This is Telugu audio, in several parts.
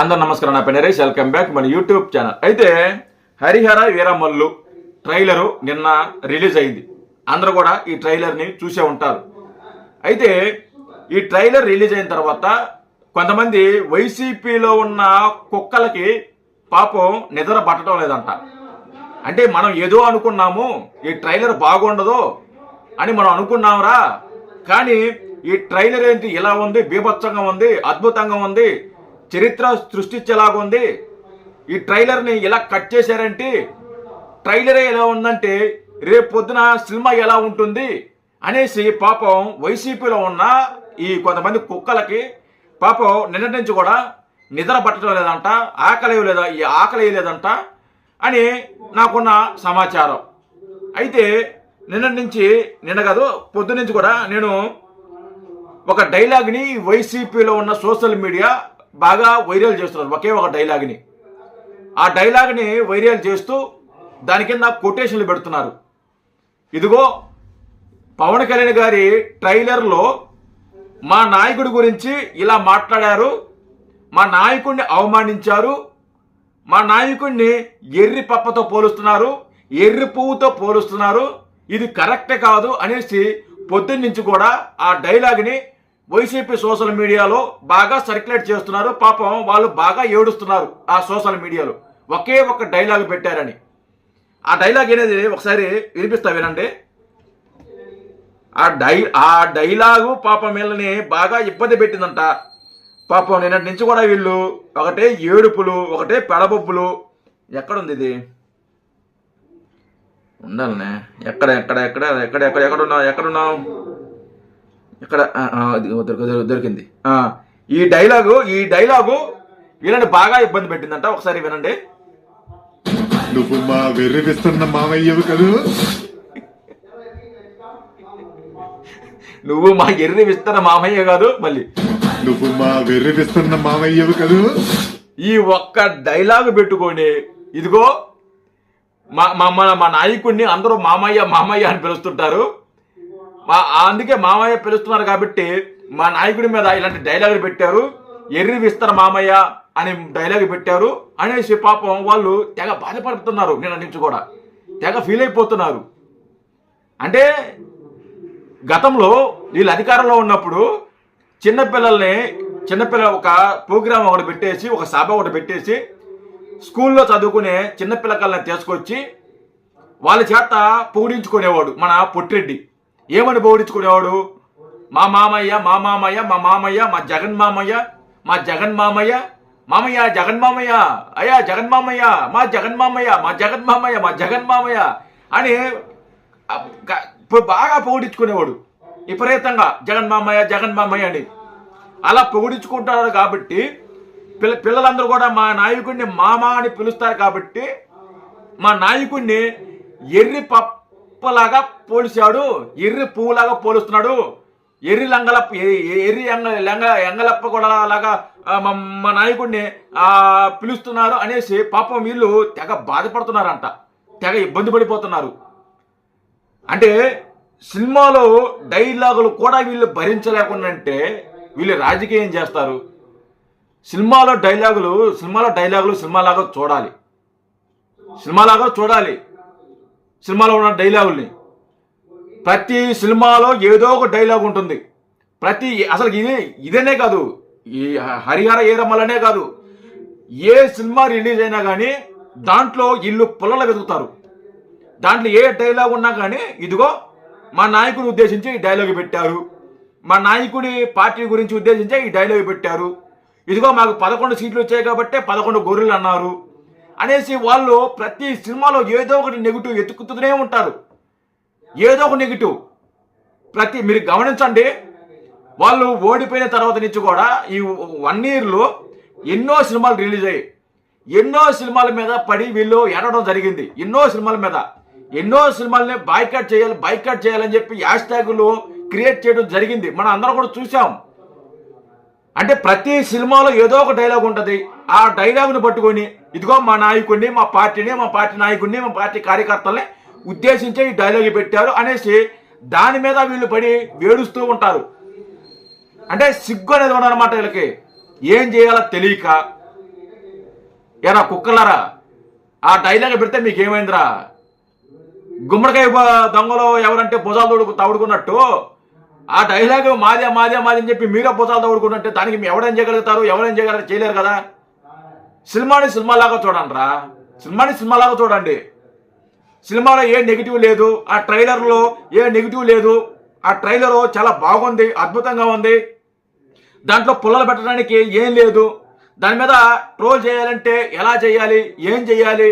అందరు నమస్కారం నా పేరు నరేష్. వెల్కమ్ బ్యాక్ మన యూట్యూబ్ ఛానల్ అయితే హరిహర వీరమల్లు ట్రైలరు నిన్న రిలీజ్ అయింది. అందరూ కూడా ఈ ట్రైలర్ని చూసే ఉంటారు. అయితే ఈ ట్రైలర్ రిలీజ్ అయిన తర్వాత కొంతమంది వైసీపీలో ఉన్న కుక్కలకి పాపం నిద్ర పట్టడం లేదంట. అంటే మనం ఏదో అనుకున్నాము ఈ ట్రైలర్ బాగుండదు అని మనం అనుకున్నాంరా. కానీ ఈ ట్రైలర్ ఏంటి ఇలా ఉంది బీభత్సంగా ఉంది అద్భుతంగా ఉంది చరిత్ర సృష్టించేలాగా ఉంది. ఈ ట్రైలర్ని ఎలా కట్ చేశారంటే ట్రైలరే ఎలా ఉందంటే రేపు పొద్దున సినిమా ఎలా ఉంటుంది అనేసి పాపం వైసీపీలో ఉన్న ఈ కొంతమంది కుక్కలకి పాపం నిన్నటి నుంచి కూడా నిద్ర పట్టడం లేదంట ఆకలి లేదా ఈ ఆకలి లేదంట అని నాకున్న సమాచారం. అయితే నిన్నటి నుంచి నిన్న కాదు పొద్దు నుంచి కూడా నేను ఒక డైలాగ్ని వైసీపీలో ఉన్న సోషల్ మీడియా బాగా వైరల్ చేస్తున్నారు. ఒకే ఒక డైలాగ్ని. ఆ డైలాగ్ని వైరల్ చేస్తూ దాని కింద కొటేషన్లు పెడుతున్నారు. ఇదిగో పవన్ కళ్యాణ్ గారి ట్రైలర్లో మా నాయకుడి గురించి ఇలా మాట్లాడారు. మా నాయకుడిని అవమానించారు. మా నాయకుడిని ఎర్రి పప్పతో పోలుస్తున్నారు. ఎర్రి పువ్వుతో పోలుస్తున్నారు. ఇది కరెక్ట్ కాదు అనేసి పొద్దున్నుంచి కూడా ఆ డైలాగ్ని వైసీపీ సోషల్ మీడియాలో బాగా సర్క్యులేట్ చేస్తున్నారు. పాపం వాళ్ళు బాగా ఏడుస్తున్నారు ఆ సోషల్ మీడియాలో. ఒకే ఒక డైలాగ్ పెట్టారని. ఆ డైలాగ్ అనేది ఒకసారి వినిపిస్తా వినండి. ఆ డై ఆ డైలాగు పాపం వీళ్ళని బాగా ఇబ్బంది పెట్టిందంట. పాపం నిన్నటి నుంచి కూడా వీళ్ళు ఒకటే ఏడుపులు ఒకటే పెడబొబ్బులు. ఎక్కడుంది ఇది? ఉండాలనే. ఎక్కడ ఎక్కడ ఎక్కడ ఎక్కడ ఎక్కడ ఎక్కడున్నావు ఎక్కడున్నావు? దొరికి- దొరికింది. ఆ, ఈ డైలాగు ఈ డైలాగు వీళ్ళని బాగా ఇబ్బంది పెట్టిందంట. ఒకసారి వినండి. నువ్వు మా వెర్రివిస్తున్న మామయ్యవు కదూ? నువ్వు మా ఎర్రి విస్తర మామయ్య కాదు మళ్ళీ. నువ్వు మా వెర్రివిస్తున్న మామయ్యవు కదూ? ఈ ఒక్క డైలాగ్ పెట్టుకొని ఇదిగో మా మా నాయకుడిని అందరూ మామయ్య మామయ్య అని పిలుస్తుంటారు. మా అందుకే మామయ్య పిలుస్తున్నారు కాబట్టి మా నాయకుడి మీద ఇలాంటి డైలాగులు పెట్టారు. ఎర్రి విస్తర మామయ్య అని డైలాగ్ పెట్టారు. అనేసి పాపం వాళ్ళు తెగ బాధపడుతున్నారు నేను నుంచి కూడా. తెగ ఫీల్ అయిపోతున్నారు. అంటే గతంలో వీళ్ళు అధికారంలో ఉన్నప్పుడు చిన్నపిల్లల్ని చిన్నపిల్ల ఒక ప్రోగ్రామ్ ఒకటి పెట్టేసి ఒక సభ ఒకటి పెట్టేసి స్కూల్లో చదువుకునే చిన్నపిల్లకల్ని తీసుకొచ్చి వాళ్ళ చేత పొగిడించుకునేవాడు మన పొట్టిరెడ్డి. ఏమని పొగిడించుకునేవాడు మా మామయ్య మా మామయ్య మా మామయ్య మా జగన్ మామయ్య మా జగన్ మామయ్య మామయ్య జగన్ మామయ్య అయ్యా జగన్ మామయ్య మా జగన్ మామయ్య మా జగన్ మామయ్య మా జగన్ మామయ్య అని బాగా పొగిడించుకునేవాడు. విపరీతంగా జగన్ మామయ్య జగన్ మామయ్య అని. అలా పొగిడించుకుంటారు కాబట్టి పిల్ల పిల్లలందరూ కూడా మా నాయకుడిని మామ అని పిలుస్తారు కాబట్టి మా నాయకుడిని ఎర్రి కుప్పలాగా పోలిచాడు ఎర్రి పువ్వులాగా పోలుస్తున్నాడు. ఎర్రి లంగల ఎర్రి ఎంగ లంగ ఎంగలప్ప కూడా లాగా మా నాయకుడిని పిలుస్తున్నారు అనేసి పాపం వీళ్ళు తెగ బాధపడుతున్నారంట. తెగ ఇబ్బంది పడిపోతున్నారు. అంటే సినిమాలో డైలాగులు కూడా వీళ్ళు భరించలేకుండా అంటే వీళ్ళు రాజకీయం చేస్తారు. సినిమాలో డైలాగులు సినిమాలో డైలాగులు సినిమాలాగా చూడాలి. సినిమాలాగా చూడాలి. సినిమాలో ఉన్న డైలాగుల్ని. ప్రతి సినిమాలో ఏదో ఒక డైలాగ్ ఉంటుంది. ప్రతి అసలు ఇది ఇదనే కాదు. ఈ హరిహర ఏరమ్మలనే కాదు. ఏ సినిమా రిలీజ్ అయినా కానీ దాంట్లో ఇల్లు పుల్లలు వెతుకుతారు. దాంట్లో ఏ డైలాగ్ ఉన్నా కానీ ఇదిగో మా నాయకుడిని ఉద్దేశించి ఈ డైలాగ్ పెట్టారు. మా నాయకుడి పార్టీ గురించి ఉద్దేశించి ఈ డైలాగ్ పెట్టారు. ఇదిగో మాకు పదకొండు సీట్లు వచ్చాయి కాబట్టి పదకొండు గొర్రెలు అన్నారు. అనేసి వాళ్ళు ప్రతి సినిమాలో ఏదో ఒకటి నెగిటివ్ ఎత్తుకుతూనే ఉంటారు. ఏదో ఒక నెగిటివ్. ప్రతి మీరు గమనించండి వాళ్ళు ఓడిపోయిన తర్వాత నుంచి కూడా ఈ వన్ ఇయర్లో ఎన్నో సినిమాలు రిలీజ్ అయ్యాయి. ఎన్నో సినిమాల మీద పడి వీళ్ళు ఎడడం జరిగింది. ఎన్నో సినిమాల మీద. ఎన్నో సినిమాలని బాయ్కాట్ చేయాలి బాయ్కాట్ చేయాలని చెప్పి హ్యాష్ ట్యాగులు క్రియేట్ చేయడం జరిగింది. మనం అందరం కూడా చూసాం అంటే ప్రతి సినిమాలో ఏదో ఒక డైలాగ్ ఉంటుంది. ఆ డైలాగ్ను పట్టుకొని ఇదిగో మా నాయకుడిని మా పార్టీని మా పార్టీ నాయకుడిని మా పార్టీ కార్యకర్తల్ని ఉద్దేశించి ఈ డైలాగ్ పెట్టారు అనేసి దాని మీద వీళ్ళు పడి వేడుస్తూ ఉంటారు. అంటే సిగ్గు అనేది ఉండనమాట వీళ్ళకి. ఏం చేయాలో తెలియక. ఎరా కుక్కలరా ఆ డైలాగ్ పెడితే మీకేమైందిరా? గుమ్మడికాయ దొంగలో ఎవరంటే భుజాలు తోడుకు తవుడుకున్నట్టు ఆ డైలాగ్ మాదే మాదే మాది అని చెప్పి మీరే భుజాలు తవుడుకున్నట్టు దానికి మీ ఎవరేం చేయగలుగుతారు? ఎవరేం చేయగలరు? చేయలేరు కదా? సినిమాని సినిమాలాగా చూడండి రా. సినిమాని సినిమాలాగా చూడండి. సినిమాలో ఏ నెగిటివ్ లేదు ఆ ట్రైలర్లో ఏ నెగిటివ్ లేదు. ఆ ట్రైలర్ చాలా బాగుంది అద్భుతంగా ఉంది. దాంట్లో పుల్లలు పెట్టడానికి ఏం లేదు. దాని మీద ట్రోల్ చేయాలంటే ఎలా చేయాలి ఏం చేయాలి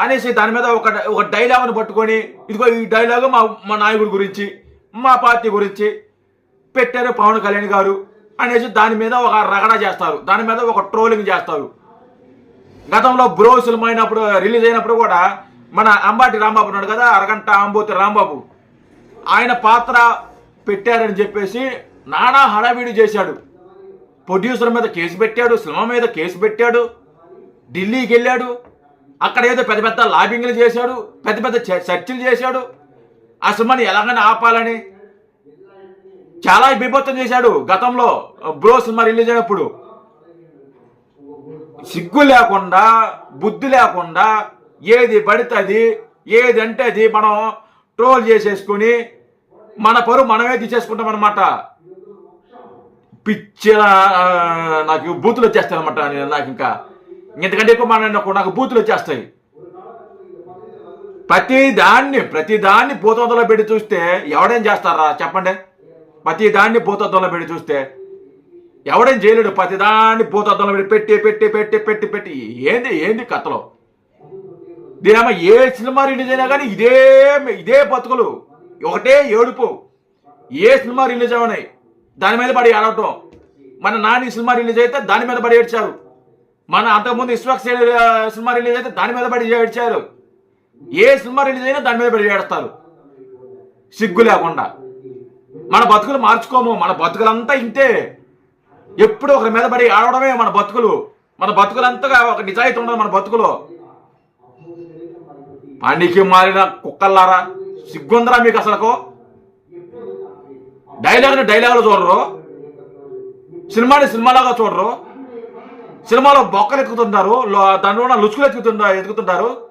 అనేసి దాని మీద ఒక ఒక డైలాగ్ను పట్టుకొని ఇదిగో ఈ డైలాగ్ మా మా నాయకుడి గురించి మా పార్టీ గురించి పెట్టారు పవన్ కళ్యాణ్ గారు అనేసి దాని మీద ఒక రగడ చేస్తారు. దాని మీద ఒక ట్రోలింగ్ చేస్తారు. గతంలో బ్రో సినిమా అయినప్పుడు రిలీజ్ అయినప్పుడు కూడా మన అంబాటి రాంబాబు ఉన్నాడు కదా అరగంట అంబోతి రాంబాబు. ఆయన పాత్ర పెట్టారని చెప్పేసి నానా హడావిడి చేశాడు. ప్రొడ్యూసర్ మీద కేసు పెట్టాడు సినిమా మీద కేసు పెట్టాడు ఢిల్లీకి వెళ్ళాడు. అక్కడ ఏదో పెద్ద పెద్ద లాబింగ్లు చేశాడు పెద్ద పెద్ద చ- చర్చలు చేశాడు. ఆ సినిమాని ఎలాగైనా ఆపాలని? చాలా బీభత్సం చేశాడు గతంలో. బ్రో సినిమా రిలీజ్ అయినప్పుడు. సిగ్గు లేకుండా బుద్ధి లేకుండా ఏది పడితే అది ఏది అంటే అది మనం ట్రోల్ చేసేసుకుని మన పరువు మనమే తీసేసుకుంటాం అనమాట పిచ్చి నాకు బూతులు వచ్చేస్తాయి అనమాట నాకు ఇంకా. ఇంతకంటే ఎక్కువ మన నాకు బూతులు వచ్చేస్తాయి. ప్రతి దాన్ని ప్రతి దాన్ని భూతత్వంలో పెట్టి చూస్తే ఎవడేం చేస్తారా? చెప్పండి. ప్రతి దాన్ని భూతత్వంలో పెట్టి చూస్తే ఎవడేం చేయలేడు? ప్రతి దాన్ని భూతత్వంలో పెట్టి పెట్టి పెట్టి పెట్టి పెట్టి పెట్టి. ఏంది ఏంది కథలో? దీనేమో ఏ సినిమా రిలీజ్ అయినా కానీ ఇదే ఇదే బతుకులు. ఒకటే ఏడుపు. ఏ సినిమా రిలీజ్ అవనాయి దాని మీద పడి ఆడటం మన నాని సినిమా రిలీజ్ అయితే దాని మీద పడి ఏడ్చారు. మన అంతకుముందు ఇస్వాక్ సినిమా రిలీజ్ అయితే దాని మీద పడి ఏడ్చారు. ఏ సినిమా రిలీజ్ అయినా దాని మీద పెడతారు సిగ్గు లేకుండా. మన బతుకులు మార్చుకోము. మన బతుకులంతా ఇంతే. ఎప్పుడు ఒకరి మీద పడి ఆడడమే మన బతుకులు. మన బతుకులంతగా ఒక నిజాయితీ ఉండదు మన బతుకులో. పండికి మారిన కుక్కల్లారా? సిగ్గుందరా మీకు అసలుకో? డైలాగ్ని డైలాగ్లో చూడరు. సినిమాని సినిమాలాగా చూడరు. సినిమాలో బొక్కలు ఎత్తుకుతుంటారు లో- లుచుకులు ఎత్తుకుతుంటారు ఎత్తుకుతుంటారు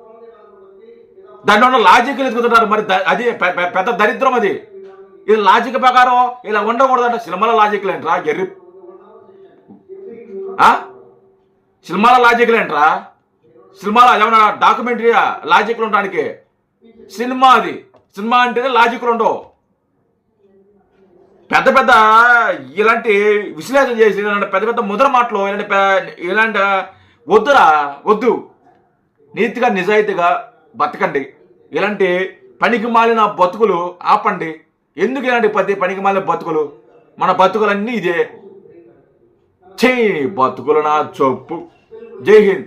దాంట్లో ఉన్న లాజిక్లు మరి అది పెద్ద దరిద్రం అది. ఇది లాజిక్ ప్రకారం ఇలా ఉండకూడదంట సినిమాల లాజిక్లు ఏంట్రా? ఎర్రి సినిమాల లాజిక్లు ఏంట్రా? సినిమాలో ఏమన్నా డాక్యుమెంటరీ లాజిక్లు ఉండడానికి? సినిమా అది. సినిమా అంటేనే లాజిక్లు ఉండవు. పెద్ద పెద్ద ఇలాంటి విశ్లేషణ చేసి ఇలాంటి పెద్ద పెద్ద ముద్ర మాటలు ఇలాంటి ఇలాంటి వద్దురా? వద్దు. నీతిగా నిజాయితీగా బతకండి. ఇలాంటి పనికి మాలిన బతుకులు ఆపండి. ఎందుకు ఇలాంటి పది పనికి మాలిన బతుకులు? మన బతుకులన్నీ ఇదే. చేయి బతుకులు నా చొప్పు. జై హింద్.